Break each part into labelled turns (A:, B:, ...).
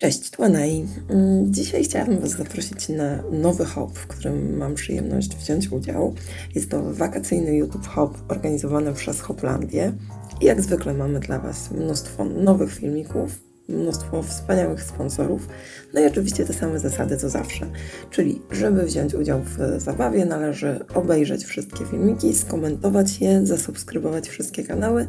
A: Cześć, tu Anai. Mm, Dzisiaj chciałabym Was zaprosić na nowy hop, w którym mam przyjemność wziąć udział. Jest to wakacyjny YouTube hop organizowany przez Hoplandię. I jak zwykle mamy dla Was mnóstwo nowych filmików, mnóstwo wspaniałych sponsorów, no i oczywiście te same zasady co zawsze. Czyli, żeby wziąć udział w zabawie, należy obejrzeć wszystkie filmiki, skomentować je, zasubskrybować wszystkie kanały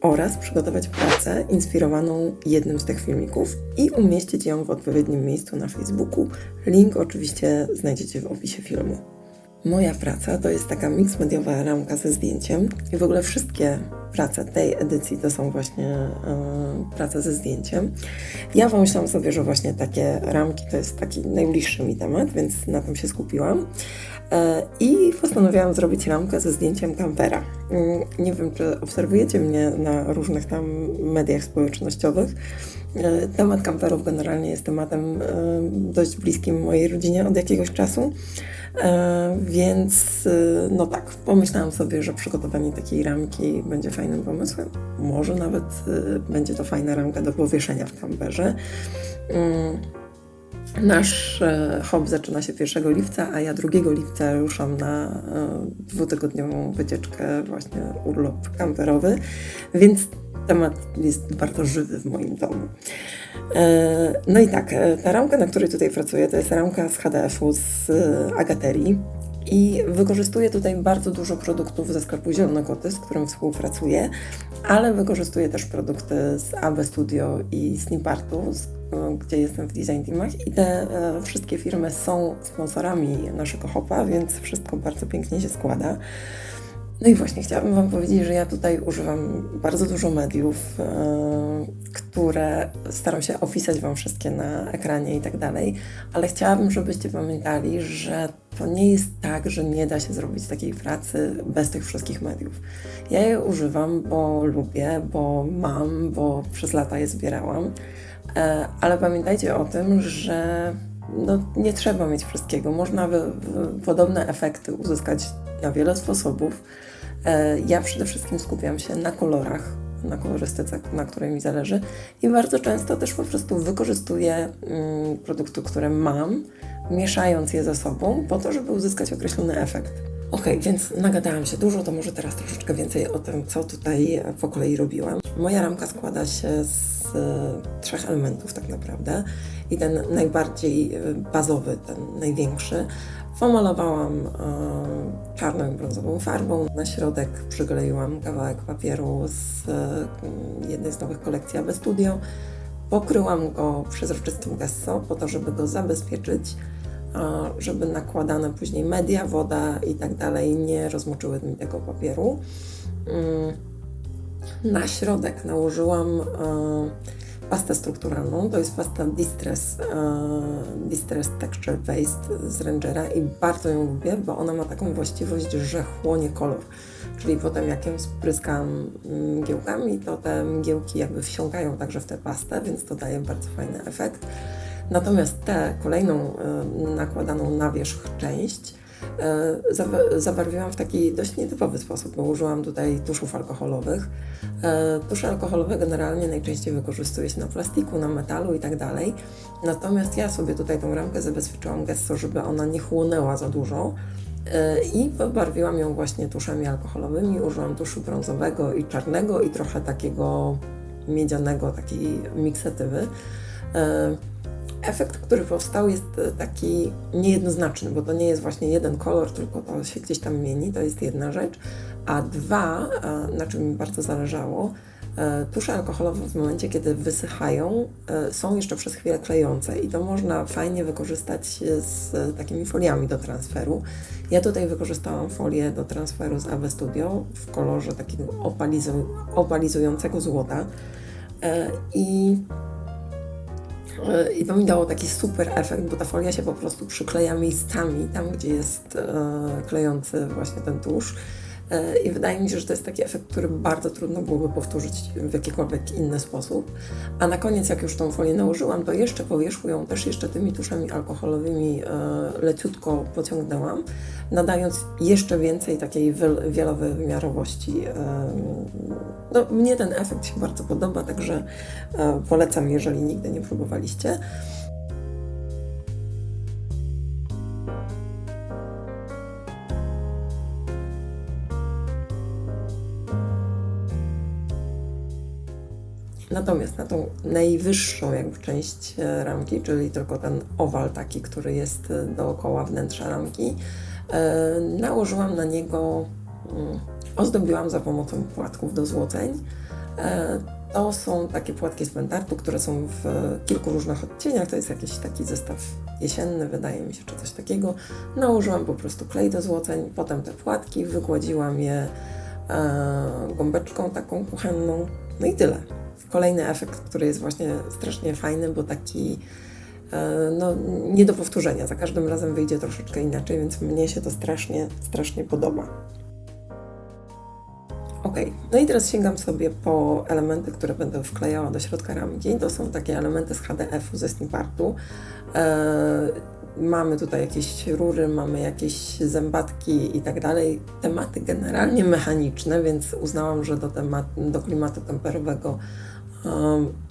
A: oraz przygotować pracę inspirowaną jednym z tych filmików i umieścić ją w odpowiednim miejscu na Facebooku. Link oczywiście znajdziecie w opisie filmu. Moja praca to jest taka mix mediowa ramka ze zdjęciem i w ogóle wszystkie prace tej edycji to są właśnie e, prace ze zdjęciem. Ja pomyślałam sobie, że właśnie takie ramki to jest taki najbliższy mi temat, więc na tym się skupiłam. E, I postanowiłam zrobić ramkę ze zdjęciem kampera. Mm, Nie wiem, czy obserwujecie mnie na różnych tam mediach społecznościowych. E, Temat kamperów generalnie jest tematem dość bliskim mojej rodzinie od jakiegoś czasu. E, Więc e, no tak, pomyślałam sobie, że przygotowanie takiej ramki będzie fajnym pomysłem. Może nawet e, będzie to fajna ramka do powieszenia w kamperze. Mm, Nasz e, hop zaczyna się 1 lipca, a ja 2 lipca ruszam na e, dwutygodniową wycieczkę, właśnie urlop kamperowy, więc temat jest bardzo żywy w moim domu. E, No i tak, e, ta ramka, na której tutaj pracuję, to jest ramka z HDF-u z e, Agaterii. I wykorzystuję tutaj bardzo dużo produktów ze sklepu Zielonokoty, z którym współpracuję, ale wykorzystuję też produkty z AB Studio i Snipartu, gdzie jestem w design teamach. I te wszystkie firmy są sponsorami naszego hopa, więc wszystko bardzo pięknie się składa. No i właśnie chciałabym Wam powiedzieć, że ja tutaj używam bardzo dużo mediów, e, które staram się opisać Wam wszystkie na ekranie i tak dalej, ale chciałabym, żebyście pamiętali, że to nie jest tak, że nie da się zrobić takiej pracy bez tych wszystkich mediów. Ja je używam, bo lubię, bo mam, bo przez lata je zbierałam, e, ale pamiętajcie o tym, że no, nie trzeba mieć wszystkiego. Można wy, podobne efekty uzyskać na wiele sposobów. E, Ja przede wszystkim skupiam się na kolorach, na kolorystyce, na której mi zależy i bardzo często też po prostu wykorzystuję mm, produkty, które mam, mieszając je ze sobą po to, żeby uzyskać określony efekt. Ok, więc nagadałam się dużo, to może teraz troszeczkę więcej o tym, co tutaj po kolei robiłam. Moja ramka składa się z e, trzech elementów tak naprawdę i ten najbardziej e, bazowy, ten największy, pomalowałam e, czarną i brązową farbą. Na środek przykleiłam kawałek papieru z jednej z nowych kolekcji AB Studio. Pokryłam go przezroczystym gesso po to, żeby go zabezpieczyć, żeby nakładane później media, woda i tak dalej nie rozmoczyły mi tego papieru. Mm, Na środek nałożyłam e, pastę strukturalną. To jest pasta Distress, e, Distress Texture Paste z Rangera i bardzo ją lubię, bo ona ma taką właściwość, że chłonie kolor. Czyli potem jak ją spryskam mgiełkami, to te mgiełki jakby wsiąkają także w tę pastę, więc to daje bardzo fajny efekt. Natomiast tę kolejną e, nakładaną na wierzch część zabarwiłam w taki dość nietypowy sposób, bo użyłam tutaj tuszów alkoholowych. E, Tusze alkoholowe generalnie najczęściej wykorzystuje się na plastiku, na metalu i tak. Natomiast ja sobie tutaj tą ramkę zabezpieczyłam gesso, żeby ona nie chłonęła za dużo. E, I pobarwiłam ją właśnie tuszami alkoholowymi. Użyłam tuszu brązowego i czarnego i trochę takiego miedzianego, takiej miksetywy. Efekt, który powstał, jest e, taki niejednoznaczny, bo to nie jest właśnie jeden kolor, tylko to się gdzieś tam mieni, to jest jedna rzecz. A dwa, e, na czym mi bardzo zależało, e, tusze alkoholowe w momencie, kiedy wysychają, są jeszcze przez chwilę klejące i to można fajnie wykorzystać z takimi foliami do transferu. Ja tutaj wykorzystałam folię do transferu z AW Studio w kolorze takiego opalizu- opalizującego złota. I i to mi dało taki super efekt, bo ta folia się po prostu przykleja miejscami, tam gdzie jest e, klejący właśnie ten tusz. E, I wydaje mi się, że to jest taki efekt, który bardzo trudno byłoby powtórzyć w jakikolwiek inny sposób. A na koniec, jak już tą folię nałożyłam, to jeszcze po wierzchu ją też jeszcze tymi tuszami alkoholowymi e, leciutko pociągnęłam, nadając jeszcze więcej takiej wielowymiarowości. E, no, mnie ten efekt się bardzo podoba, także polecam, jeżeli nigdy nie próbowaliście. Natomiast na tą najwyższą jakby część e, ramki, czyli tylko ten owal taki, który jest e, dookoła wnętrza ramki, e, nałożyłam na niego, mm, ozdobiłam za pomocą płatków do złoceń. To są takie płatki z pentartu, które są w kilku różnych odcieniach. To jest jakiś taki zestaw jesienny, wydaje mi się, czy coś takiego. Nałożyłam po prostu klej do złoceń, potem te płatki, wygładziłam je gąbeczką taką kuchenną. No i tyle kolejny efekt, który jest właśnie strasznie fajny, bo taki e, no, nie do powtórzenia. Za każdym razem wyjdzie troszeczkę inaczej, więc mnie się to strasznie, strasznie podoba. Ok, no i teraz sięgam sobie po elementy, które będę wklejała do środka ramki. To są takie elementy z HDF-u, ze Snipartu. E, mamy tutaj jakieś rury, mamy jakieś zębatki i tak dalej. Tematy generalnie mechaniczne, więc uznałam, że do, temat, do klimatu temperowego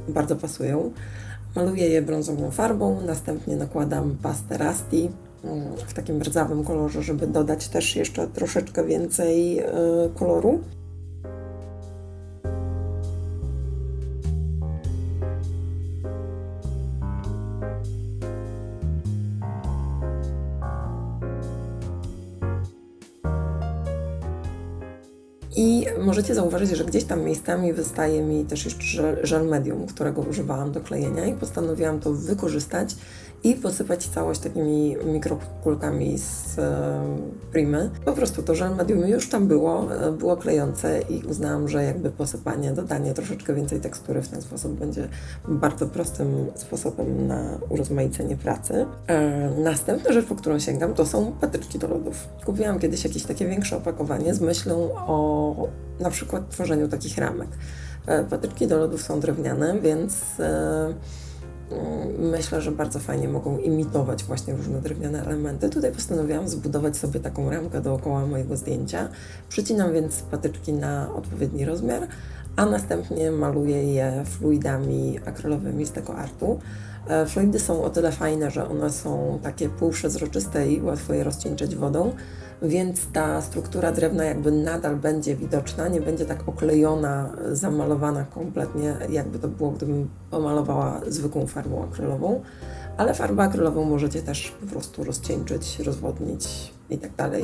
A: bardzo pasują. Maluję je brązową farbą, następnie nakładam pastę Rasti mm, w takim rdzawym kolorze, żeby dodać też jeszcze troszeczkę więcej e, koloru. Możecie zauważyć, że gdzieś tam miejscami wystaje mi też jeszcze żel, żel medium, którego używałam do klejenia i postanowiłam to wykorzystać i posypać całość takimi mikrokulkami z Primy. Po prostu to żel medium już tam było, e, było klejące i uznałam, że jakby posypanie, dodanie troszeczkę więcej tekstury w ten sposób będzie bardzo prostym sposobem na urozmaicenie pracy. E, następna rzecz, po którą sięgam, to są patyczki do lodów. Kupiłam kiedyś jakieś takie większe opakowanie z myślą o na przykład tworzeniu takich ramek. E, patyczki do lodów są drewniane, więc myślę, że bardzo fajnie mogą imitować właśnie różne drewniane elementy. Tutaj postanowiłam zbudować sobie taką ramkę dookoła mojego zdjęcia. Przycinam więc patyczki na odpowiedni rozmiar, a następnie maluję je fluidami akrylowymi z tego artu. E, fluidy są o tyle fajne, że one są takie półprzezroczyste i łatwo je rozcieńczyć wodą, więc ta struktura drewna jakby nadal będzie widoczna, nie będzie tak oklejona, zamalowana kompletnie, jakby to było, gdybym pomalowała zwykłą farbą akrylową, ale farbę akrylową możecie też po prostu rozcieńczyć, rozwodnić i tak dalej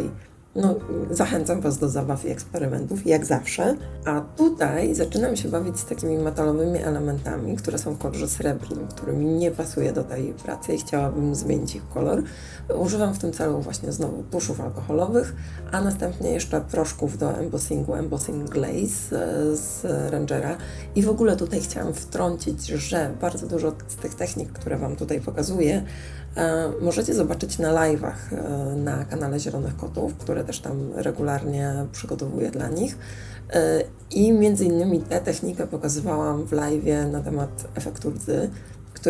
A: no, zachęcam Was do zabaw i eksperymentów, jak zawsze. A tutaj zaczynam się bawić z takimi metalowymi elementami, które są w kolorze srebrnym, który mi nie pasuje do tej pracy i chciałabym zmienić ich kolor. Używam w tym celu właśnie znowu tuszów alkoholowych, a następnie jeszcze proszków do embossingu, embossing glaze e, z Rangera. I w ogóle tutaj chciałam wtrącić, że bardzo dużo z tych technik, które Wam tutaj pokazuję, możecie zobaczyć na live'ach e, na kanale Zielonych Kotów, które też tam regularnie przygotowuję dla nich. E, I między innymi tę technikę pokazywałam w live na temat efektu rdzy,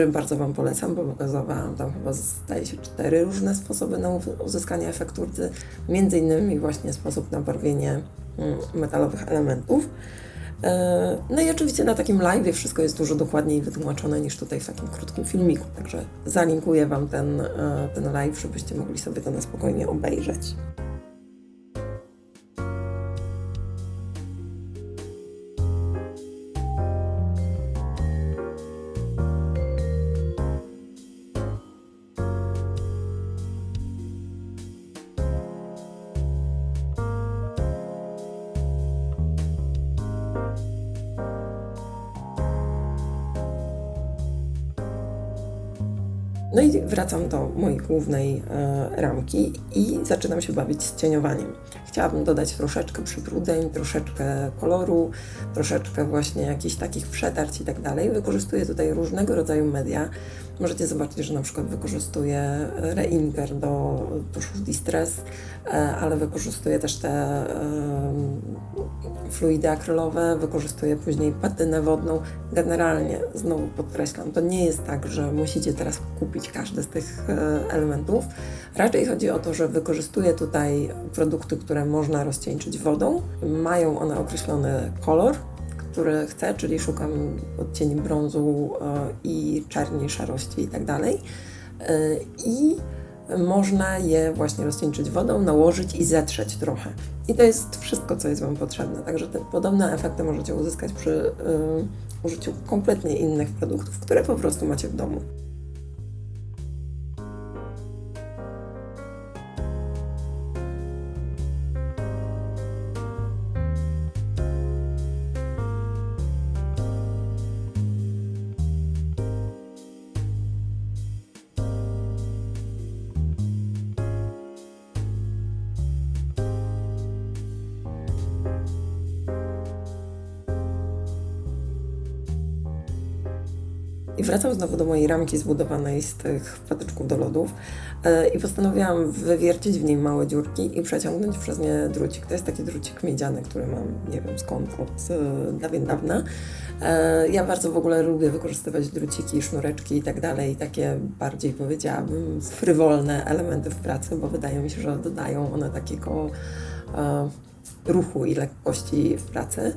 A: bardzo Wam polecam, bo pokazywałam tam chyba zdaje się cztery różne sposoby na uzyskanie efektu rdzy, między innymi właśnie sposób na barwienie mm, metalowych elementów. E, no i oczywiście na takim live wszystko jest dużo dokładniej wytłumaczone niż tutaj w takim krótkim filmiku, także zalinkuję Wam ten, e, ten live, żebyście mogli sobie to na spokojnie obejrzeć. No i wracam do mojej głównej e, ramki i zaczynam się bawić z cieniowaniem. Chciałabym dodać troszeczkę przybrudzeń, troszeczkę koloru, troszeczkę właśnie jakichś takich przetarć i tak dalej. Wykorzystuję tutaj różnego rodzaju media. Możecie zobaczyć, że na przykład wykorzystuję Reinger do tuszów Distress, e, ale wykorzystuję też te fluidy akrylowe, wykorzystuję później patynę wodną. Generalnie, znowu podkreślam, to nie jest tak, że musicie teraz kupić każdy z tych e, elementów. Raczej chodzi o to, że wykorzystuję tutaj produkty, które można rozcieńczyć wodą. Mają one określony kolor, który chcę, czyli szukam odcieni brązu e, i czarni, szarości i tak. E, I można je właśnie rozcieńczyć wodą, nałożyć i zetrzeć trochę. I to jest wszystko, co jest Wam potrzebne. Także te podobne efekty możecie uzyskać przy y, użyciu kompletnie innych produktów, które po prostu macie w domu. I wracam znowu do mojej ramki zbudowanej z tych patyczków do lodów e, i postanowiłam wywiercić w niej małe dziurki i przeciągnąć przez nie drucik. To jest taki drucik miedziany, który mam, nie wiem skąd, od dawien dawna. E, ja bardzo w ogóle lubię wykorzystywać druciki, sznureczki i tak dalej, takie bardziej powiedziałabym frywolne elementy w pracy, bo wydaje mi się, że dodają one takiego e, ruchu i lekkości w pracy.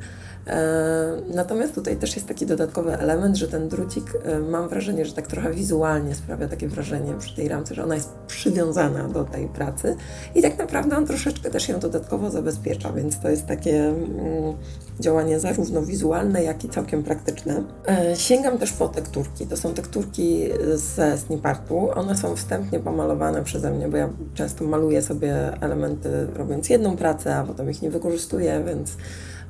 A: E, Natomiast tutaj też jest taki dodatkowy element, że ten drucik, e, mam wrażenie, że tak trochę wizualnie sprawia takie wrażenie przy tej ramce, że ona jest przywiązana do tej pracy i tak naprawdę on troszeczkę też ją dodatkowo zabezpiecza, więc to jest takie mm, działanie zarówno wizualne, jak i całkiem praktyczne. E, Sięgam też po tekturki. To są tekturki ze Snipartu. One są wstępnie pomalowane przeze mnie, bo ja często maluję sobie elementy robiąc jedną pracę, a potem ich nie wykorzystuję, więc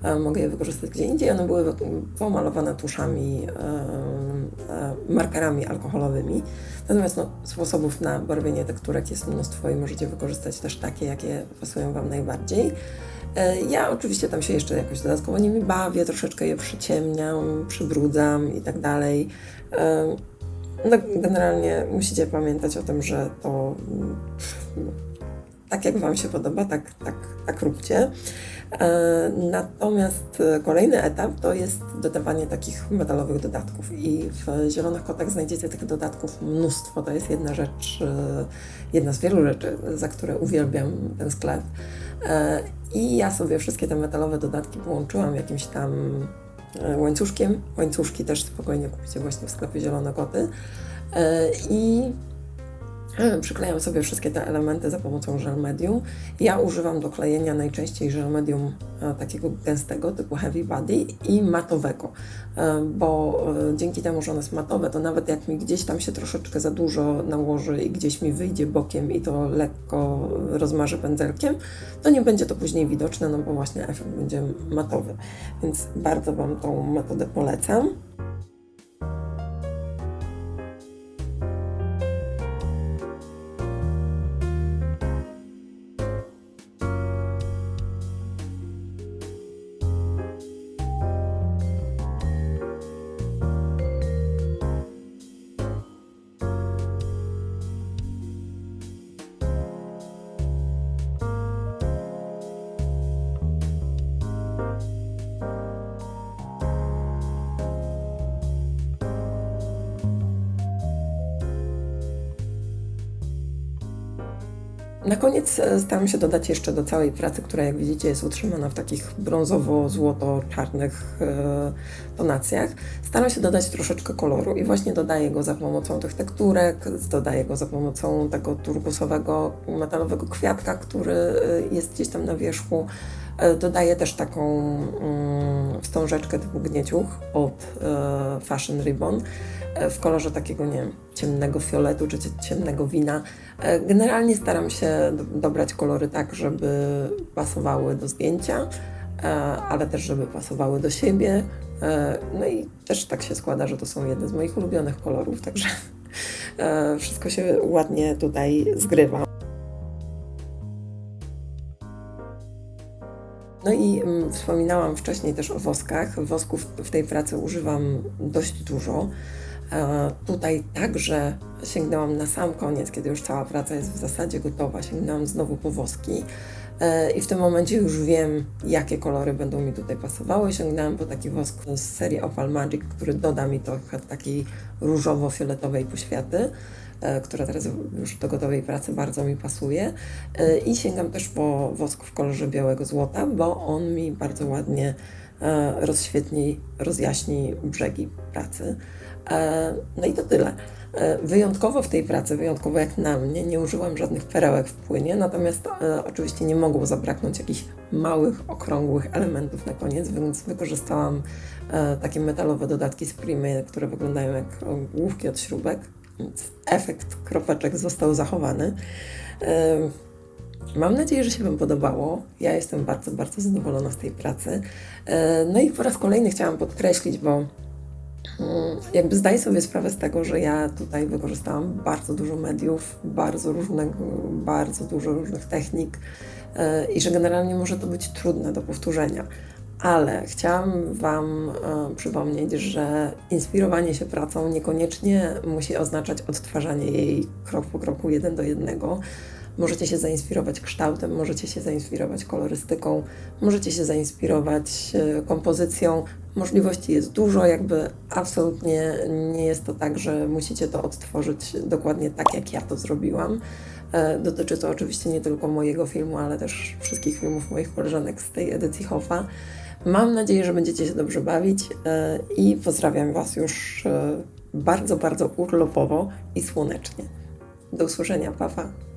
A: e, mogę je wykorzystać gdzie indziej. One były pomalowane tuszami, e, e, markerami alkoholowymi. Natomiast no, sposobów na barwienie tekturek jest mnóstwo i możecie wykorzystać też takie, jakie pasują Wam najbardziej. Ja oczywiście tam się jeszcze jakoś dodatkowo nimi bawię, troszeczkę je przyciemniam, przybrudzam i tak dalej. No, generalnie musicie pamiętać o tym, że to mm, tak jak Wam się podoba, tak, tak, tak róbcie. E, Natomiast e, kolejny etap to jest dodawanie takich metalowych dodatków i w Zielonych Kotach znajdziecie tych dodatków mnóstwo. To jest jedna rzecz, e, jedna z wielu rzeczy, za które uwielbiam ten sklep. I ja sobie wszystkie te metalowe dodatki połączyłam jakimś tam łańcuszkiem. Łańcuszki też spokojnie kupicie właśnie w sklepie Zielone Koty. I Przyklejam sobie wszystkie te elementy za pomocą żel medium. Ja używam do klejenia najczęściej żel medium e, takiego gęstego typu heavy body i matowego, e, bo e, dzięki temu, że ono jest matowe, to nawet jak mi gdzieś tam się troszeczkę za dużo nałoży i gdzieś mi wyjdzie bokiem i to lekko rozmarzy pędzelkiem, to nie będzie to później widoczne, no bo właśnie efekt będzie matowy. Więc bardzo Wam tą metodę polecam. Na koniec e, staram się dodać jeszcze do całej pracy, która jak widzicie jest utrzymana w takich brązowo-złoto-czarnych e, tonacjach, staram się dodać troszeczkę koloru i właśnie dodaję go za pomocą tych tekturek, dodaję go za pomocą tego turkusowego, metalowego kwiatka, który e, jest gdzieś tam na wierzchu. Dodaję też taką mm, wstążeczkę typu gnieciuch od Fashion Ribbon w kolorze takiego, nie wiem, ciemnego fioletu czy cie- ciemnego wina. E, Generalnie staram się do- dobrać kolory tak, żeby pasowały do zdjęcia, e, ale też żeby pasowały do siebie. E, No i też tak się składa, że to są jedne z moich ulubionych kolorów, także wszystko się ładnie tutaj zgrywa. No i mm, wspominałam wcześniej też o woskach. Wosków w tej pracy używam dość dużo. E, Tutaj także sięgnęłam na sam koniec, kiedy już cała praca jest w zasadzie gotowa, sięgnęłam znowu po woski. E, I w tym momencie już wiem, jakie kolory będą mi tutaj pasowały. Sięgnęłam po taki wosk z serii Opal Magic, który doda mi trochę takiej różowo-fioletowej poświaty, e, która teraz już do gotowej pracy bardzo mi pasuje. I sięgam też po wosk w kolorze białego złota, bo on mi bardzo ładnie rozświetni, rozjaśni brzegi pracy. E, No i to tyle. E, Wyjątkowo w tej pracy, wyjątkowo jak na mnie, nie użyłam żadnych perełek w płynie, natomiast e, oczywiście nie mogło zabraknąć jakichś małych, okrągłych elementów na koniec, więc wykorzystałam e, takie metalowe dodatki z Primy, które wyglądają jak główki od śrubek, więc efekt kropeczek został zachowany. E, Mam nadzieję, że się Wam podobało. Ja jestem bardzo, bardzo zadowolona z tej pracy. E, No i po raz kolejny chciałam podkreślić, bo jakby zdaję sobie sprawę z tego, że ja tutaj wykorzystałam bardzo dużo mediów, bardzo, różnego, bardzo dużo różnych technik e, i że generalnie może to być trudne do powtórzenia. Ale chciałam Wam e, przypomnieć, że inspirowanie się pracą niekoniecznie musi oznaczać odtwarzanie jej krok po kroku, jeden do jednego. Możecie się zainspirować kształtem, możecie się zainspirować kolorystyką, możecie się zainspirować e, kompozycją. Możliwości jest dużo, jakby absolutnie nie jest to tak, że musicie to odtworzyć dokładnie tak, jak ja to zrobiłam. E, Dotyczy to oczywiście nie tylko mojego filmu, ale też wszystkich filmów moich koleżanek z tej edycji Hoffa. Mam nadzieję, że będziecie się dobrze bawić e, i pozdrawiam Was już e, bardzo, bardzo urlopowo i słonecznie. Do usłyszenia, papa. Pa.